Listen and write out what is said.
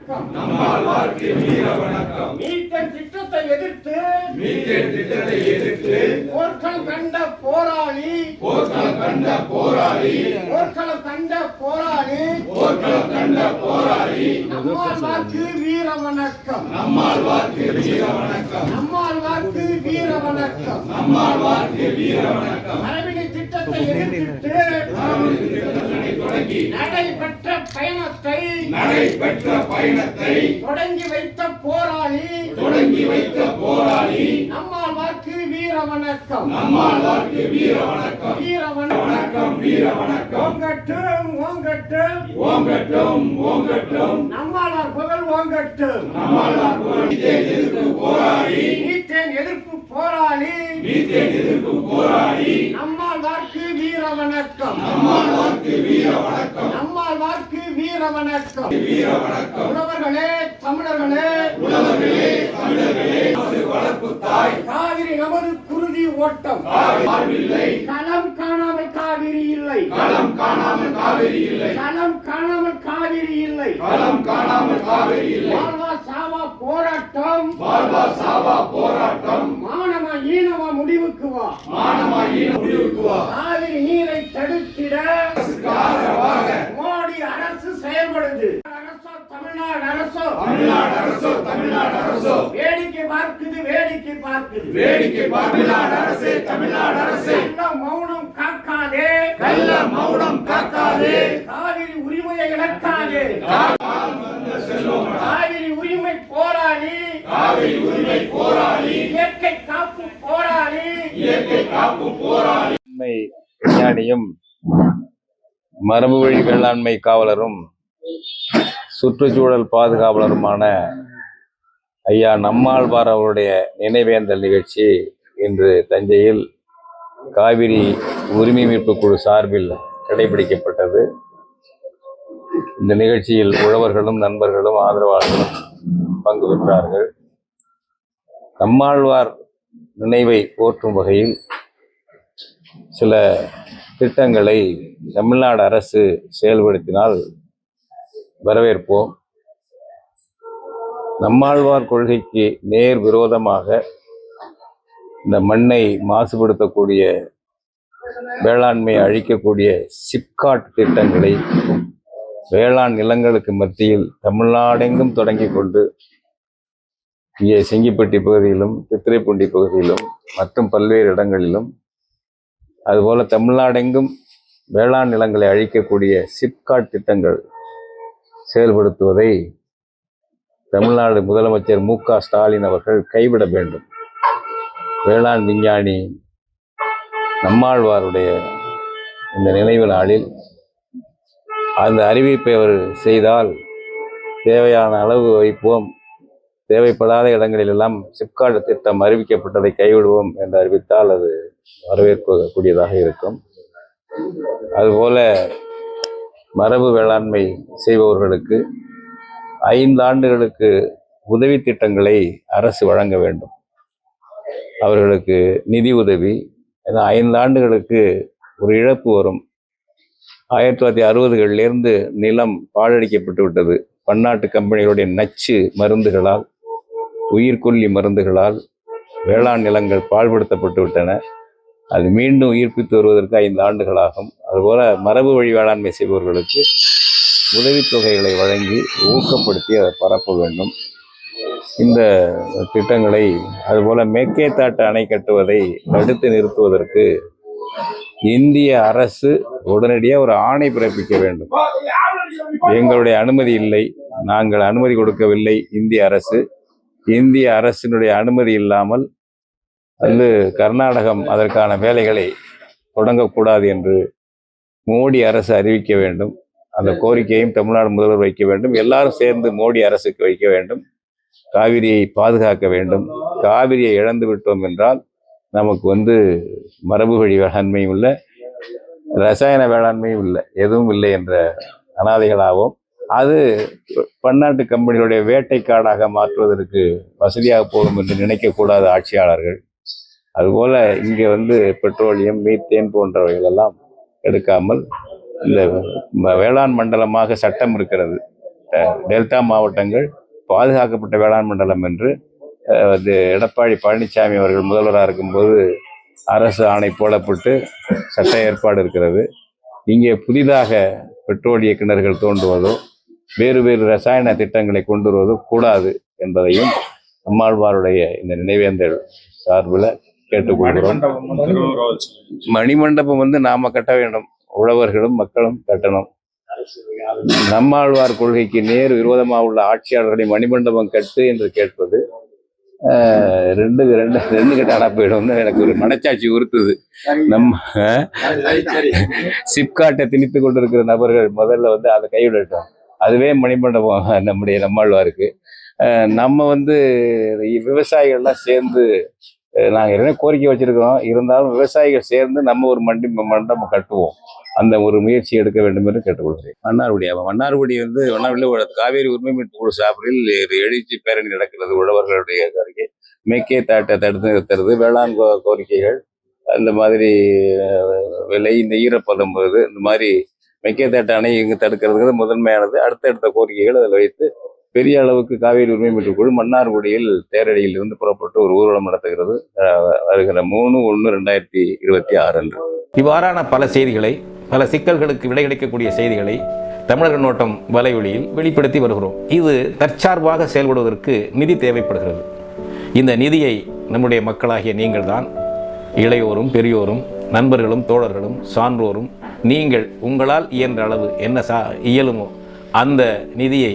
வணக்கம். நம்மால் வாழ்க்கை வீர வணக்கம். மீத்தன் திட்டத்தை எதிர்த்து மீத்தேன் திட்டத்தை எதிர்த்து போர்க்களம் கண்ட போராளி போர்க்களம் கண்ட போராளி போர்க்களம் கண்ட போராளி போர்க்களம் கண்ட போராளி. நம்மால் வாக்கு வீர வணக்கம். நம்மால் வாழ்க்கை வீர வணக்கம். நம்மால் வாக்கு வீர வணக்கம். நம்மால் வாழ்க்கை வீர வணக்கம். மரபினை திட்டத்தை எதிர்த்து தொடங்கி. நடைபெற்ற பயணத்தை நடைபெற்ற பயணத்தை தொடங்கி வைத்த போராளி தொடங்கி வைத்த போராளி நம்மால் வாக்கு வீர வணக்கம். நம்மால் வாழ்க்கை வீர வணக்கம். வீர வணக்கம். வீர வணக்கம். ஓங்கட்டும் ஓங்கட்டும். ஓங்கட்டும் ஓங்கட்டும். நம்மால் புகழ் ஓங்கட்டும். நம்மால் மீத்தேன் எதிர்ப்பு போராளி. மீத்தேன் எதிர்ப்பு போராளி. மீத்தேன் எதிர்ப்பு போராளி. நம்மால் வாக்கு வீர வணக்கம். நம்மால் வாழ்க்கை வீர வணக்கம். நம்மால் வாக்கு வீர வணக்கம் வீர வணக்கம் உழவர்களே தமிழர்களே. உழவர்களே தமிழர்களே. நமது வளர்ப்பு தாய். காவிரி நமது குருதி ஓட்டம். வாழ்வில்லை. களம் காணாமல் காவிரி இல்லை. களம் காணாமல் காவிரி இல்லை. களம் காணாமல் காவிரி இல்லை. களம் காணாமல் காவிரி இல்லை. வாழ்வா சாவா போராட்டம். வாழ்வா சாவா போராட்டம் மானமா ஈனமா முடிவுக்கு வா மானமாயி முடிவுக்கு வா காவிரி நீரை தடுத்திட ஆதரவாக மோடி அரசு செயல்படுது அரசோ தமிழ்நாடு அரசோ தமிழ்நாடு அரசோ தமிழ்நாடு அரசோ வேடிக்கை பார்க்குது வேடிக்கை பார்க்குது. வேடிக்கை தமிழ்நாடு அரசே தமிழ்நாடு அரசே. மௌனம் காக்காதே. கள்ள மௌனம் காக்காதே. காவிரி உரிமையை இழக்காதே. செல்வம் காவிரி உரிமை போராளி. காவிரி உரிமை போராளி. இயற்கை காப்பு போராளி. இயற்கை காப்பு போராளி. விஞ்ஞானியும் மரபு வழி வேளாண்மை காவலரும் சுற்றுச்சூழல் பாதுகாவலருமான ஐயா நம்மாழ்வார் அவருடைய நினைவேந்தல் நிகழ்ச்சி இன்று தஞ்சையில் காவிரி உரிமை மீட்பு குழு சார்பில் கடைபிடிக்கப்பட்டது. இந்த நிகழ்ச்சியில் உழவர்களும் நண்பர்களும் ஆதரவாளர்களும் பங்கு பெற்றார்கள். நம்மாழ்வார் நினைவை போற்றும் வகையில் சில திட்டங்களை தமிழ்நாடு அரசு செயல்படுத்தினால் வரவேற்போம். நம்மாழ்வார் கொள்கைக்கு நேர் விரோதமாக இந்த மண்ணை மாசுபடுத்தக்கூடிய வேளாண்மையை அழிக்கக்கூடிய சிப்காட் திட்டங்களை வேளாண் நிலங்களுக்கு மத்தியில் தமிழ்நாடெங்கும் தொடங்கி கொண்டு இங்கே செங்கிப்பட்டி பகுதியிலும் சித்திரைப்பூண்டி பகுதியிலும் மற்றும் பல்வேறு இடங்களிலும் அதுபோல் தமிழ்நாடெங்கும் வேளாண் நிலங்களை அழிக்கக்கூடிய சிப்காட் திட்டங்கள் செயல்படுத்துவதை தமிழ்நாடு முதலமைச்சர் மு க ஸ்டாலின் அவர்கள் கைவிட வேண்டும். வேளாண் விஞ்ஞானி நம்மாழ்வாருடைய இந்த நினைவு நாளில் அந்த அறிவிப்பை அவர் செய்தால் தேவையான அளவு வைப்போம். தேவைப்படாத இடங்களிலெல்லாம் சிப்காட் திட்டம் அறிவிக்கப்பட்டதை கைவிடுவோம் என்று அறிவித்தால் அது வரவேற்கக்கூடியதாக இருக்கும். அதுபோல மரபு வேளாண்மை செய்பவர்களுக்கு ஐந்து ஆண்டுகளுக்கு உதவி திட்டங்களை அரசு வழங்க வேண்டும். அவர்களுக்கு நிதி உதவி ஏன்னா ஐந்து ஆண்டுகளுக்கு ஒரு இழப்பு வரும். ஆயிரத்தி தொள்ளாயிரத்தி அறுபதுகளிலிருந்து நிலம் பாழடிக்கப்பட்டு விட்டது. பன்னாட்டு கம்பெனிகளுடைய நச்சு மருந்துகளால் உயிர்கொல்லி மருந்துகளால் வேளாண் நிலங்கள் பாழ்படுத்தப்பட்டு விட்டன. அது மீண்டும் உயிர்ப்பித்து வருவதற்கு ஐந்து ஆண்டுகளாகும். அதுபோல மரபு வழி வேளாண்மை செய்பவர்களுக்கு உதவித்தொகைகளை வழங்கி ஊக்கப்படுத்தி அதை பரப்ப வேண்டும். இந்த திட்டங்களை அதுபோல் மேற்கேத்தாட்டு அணை கட்டுவதை தடுத்து நிறுத்துவதற்கு இந்திய அரசு உடனடியாக ஒரு ஆணை பிறப்பிக்க வேண்டும். எங்களுடைய அனுமதி இல்லை. நாங்கள் அனுமதி கொடுக்கவில்லை. இந்திய அரசு இந்திய அரசினுடைய அனுமதி இல்லாமல் வந்து கர்நாடகம் அதற்கான வேலைகளை தொடங்கக்கூடாது என்று மோடி அரசு அறிவிக்க வேண்டும். அந்த கோரிக்கையும் தமிழ்நாடு முதல்வர் வைக்க வேண்டும். எல்லாரும் சேர்ந்து மோடி அரசுக்கு வைக்க வேண்டும். காவிரியை பாதுகாக்க வேண்டும். காவிரியை இழந்து விட்டோம் என்றால் நமக்கு வந்து மரபு வழி வேளாண்மையும் இல்லை ரசாயன வேளாண்மையும் இல்லை எதுவும் இல்லை என்ற அனாதைகளாகவும் அது பன்னாட்டு கம்பெனிகளுடைய வேட்டைக்காடாக மாற்றுவதற்கு வசதியாக போகும் என்று நினைக்கக்கூடாத ஆட்சியாளர்கள். அதுபோல் இங்கே வந்து பெட்ரோலியம் மீத்தேன் போன்றவைகளெல்லாம் எடுக்காமல் இந்த ம- வேளாண் மண்டலமாக சட்டம் இருக்கிறது. டெல்டா மாவட்டங்கள் பாதுகாக்கப்பட்ட வேளாண் மண்டலம் என்று அஹ், இது எடப்பாடி பழனிசாமி அவர்கள் முதல்வராக இருக்கும்போது அரசு ஆணை போடப்பட்டு சட்ட ஏற்பாடு இருக்கிறது. இங்கே புதிதாக பெட்ரோலிய கிணறுகள் தோண்டுவதோ வேறு வேறு ரசாயன திட்டங்களை கொண்டு வருவதோ கூடாது என்பதையும் நம்மாழ்வாருடைய இந்த நினைவேந்தல் சார்பில் கேட்டுக்கொள்கிறோம். மணிமண்டபம் வந்து நாம கட்ட வேண்டும். உழவர்களும் மக்களும் கட்டணும். நம்மாழ்வார் கொள்கைக்கு நேர் விரோதமாக உள்ள ஆட்சியாளர்களை மணிமண்டபம் கட்டு என்று கேட்பது ரெண்டு ரெண்டு ரெண்டு கட்டாடா போயிடும்னு எனக்கு ஒரு மனச்சாட்சி உறுத்துது. நம்ம சிப்காட்டை திணித்து கொண்டிருக்கிற நபர்கள் முதல்ல வந்து அதை கைவிடட்டும். அதுவே மணிமண்டபம் நம்முடைய நம்மாழ்வாருக்கு. நம்ம வந்து விவசாயிகள்லாம் சேர்ந்து நாங்கள் என்ன கோரிக்கை வச்சிருக்கிறோம் இருந்தாலும் விவசாயிகள் சேர்ந்து நம்ம ஒரு மண்டி மண்டபம் கட்டுவோம். அந்த ஒரு முயற்சி எடுக்க வேண்டும் என்று கேட்டுக்கொள்கிறேன். மன்னார்குடி ஆமாம் மன்னார்குடி வந்து மன்னார்குடியில் காவேரி உரிமை மீட்பு குழு சார்பில் எழுச்சி பேரணி நடக்கிறது உழவர்களுடைய கோரிக்கை மேற்கே தாட்டை தடுத்து நிறுத்துறது வேளாண் கோ கோரிக்கைகள் அந்த மாதிரி விலை இந்த ஈரப்பதம் போது இந்த மாதிரி மெக்கேத்தாட்டு அணை இங்கு தடுக்கிறதுங்கிறது முதன்மையானது. அடுத்தடுத்த கோரிக்கைகள் அதில் வைத்து பெரிய அளவுக்கு காவேரி உரிமை மீட்பு குழு மன்னார்குடியில் தேரடியில் இருந்து புறப்பட்டு ஒரு ஊர்வலம் நடத்துகிறது. வருகிற மூணு ஒன்று ரெண்டாயிரத்தி இருபத்தி ஆறு அன்று. இவ்வாறான பல செய்திகளை பல சிக்கல்களுக்கு விடை கிடைக்கக்கூடிய செய்திகளை தமிழக நோட்டம் வலைவழியில் வெளிப்படுத்தி வருகிறோம். இது தற்சார்பாக செயல்படுவதற்கு நிதி தேவைப்படுகிறது. இந்த நிதியை நம்முடைய மக்களாகிய நீங்கள்தான் இளையோரும் பெரியோரும் நண்பர்களும் தோழர்களும் சான்றோரும் நீங்கள் உங்களால் இயன்ற அளவு என்ன சா இயலுமோ அந்த நிதியை